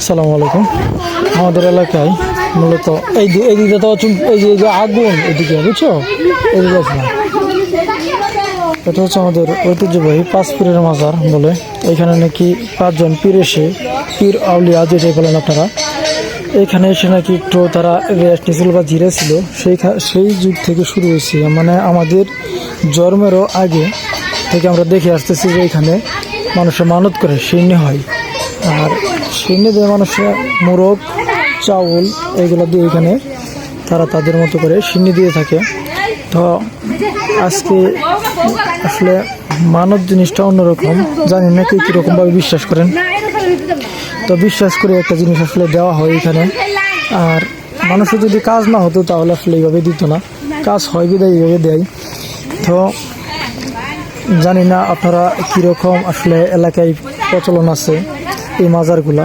সালাম আলাইকুম। আমাদের এলাকায় মূলত এই দি- এই দিকে তো এই যে আগুন এদিকে, বুঝছ? এদিকে। এটা হচ্ছে আমাদের ঐতিহ্যবাহী পাঁচ পীরের মাজার বলে। এখানে নাকি পাঁচজন পীর এসে, পীর আউলিয়া যেটাই বলেন আপনারা, এখানে এসে নাকি একটু তারা রেস্ট নিয়েছিল বা ছিল। সেই সেই যুগ থেকে শুরু হয়েছে। মানে আমাদের জন্মেরও আগে থেকে আমরা দেখে আসতেছি যে এখানে মানুষের মানত করে, শীর্ণ হয়। আর দিয়ে মানুষের মোরগ, চাউল এগুলো দিয়ে এখানে তারা তাদের মতো করে সিন্নি দিয়ে থাকে। তো আজকে আসলে মানব জিনিসটা অন্যরকম। জানি না কে কীরকমভাবে বিশ্বাস করেন। তো বিশ্বাস করে একটা জিনিস আসলে দেওয়া হয় এখানে। আর মানুষের যদি কাজ না হতো তাহলে আসলে এইভাবে দিত না। কাজ হয় বিদায় এইভাবে দেয়। তো জানি না আপনারা কীরকম আসলে এলাকায় প্রচলন আছে। এই মাজারগুলা।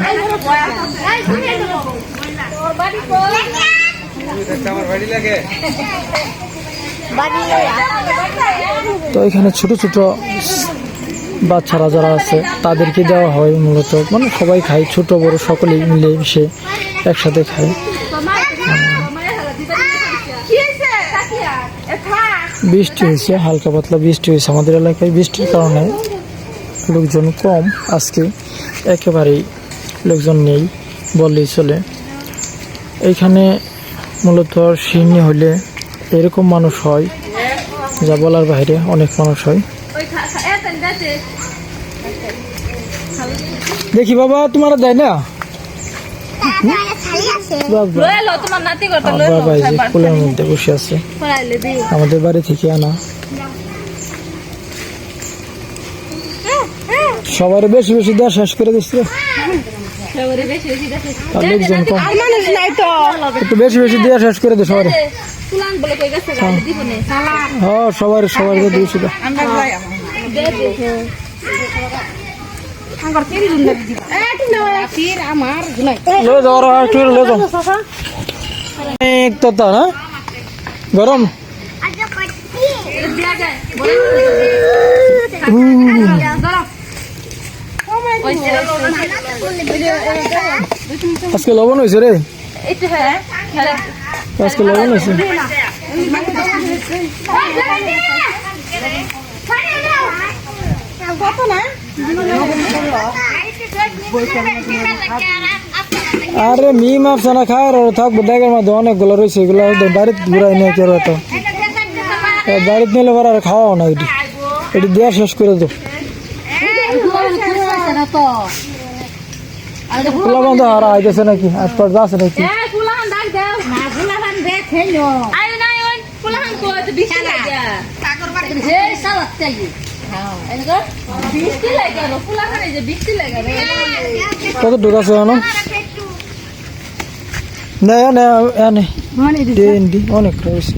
তো এখানে ছোট ছোট বাচ্চারা যারা আছে, তাদেরকে দেওয়া হয় মূলত। মানে সবাই খায়, ছোট বড় সকলেই মিলে মিশে একসাথে খায়। বৃষ্টি হয়েছে, হালকা পাতলা বৃষ্টি হয়েছে আমাদের এলাকায়। বৃষ্টির কারণে লোকজন কম আজকে একেবারেই লোকজন নেই বললেই চলে। এইখানে মূলত সিন্নি হলে এরকম মানুষ হয় যা বলার বাইরে অনেক মানুষ হয়। দেখি বাবা তোমার দেয় না? বাবা এই যে কোলের মধ্যে বসে আছে। আমাদের বাড়ি থেকে আনা। সবার বেশি বেশি দেওয়া শেষ করে দিচ্ছে একটু বেশি বেশি দেওয়া শেষ করে দে সবার। তুলান বলে কই গেছে গাড়ি দিব নে হ্যাঁ সবার সবার দিয়েছি তো আমরা যাই দে দে আঙ্গার তিন দিন লাগি দিব এ ঠিক না ফির আমার গুলাই লে যাও আর একটু লে যাও অনেক তো তা হ্যাঁ গরম দিয়া যায় ওই যে আজকে লবণ হয়েছে রে। আজকে লবণ হয়েছে। আরে মি মাপ সানা খায় আর থাকব ব্যাগের মধ্যে অনেকগুলো রয়েছে, এগুলো বাড়িতে ঘুরাই নিয়ে কেউ তো বাড়িতে নিলে পরে আর খাওয়াও না এটি। এটি দেওয়া শেষ করে তো খোলা বন্ধ হারা আইতেছে নাকি আশপাশ আছে নাকি ডাক দাও না আই ওই কো তো বিশ লাগা কাকর হে সালাত হ্যাঁ কত দূর আছে জানো না না এনে মানে অনেক রয়েছে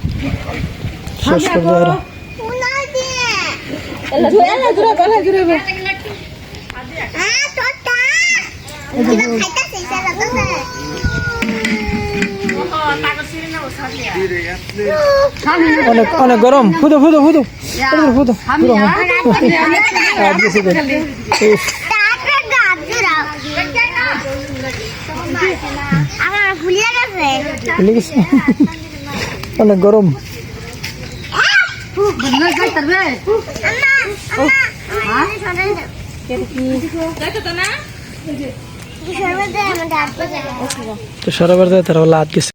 শেষ করে এরা। এলা জুরে এলা জুরে বলে জুরে বে অনেক অনেক গরম। ফুদো ফুদো ফুদো ফুদো ফুদো। অনেক গরম। না যাই তরবে হ্যাঁ দেখো তো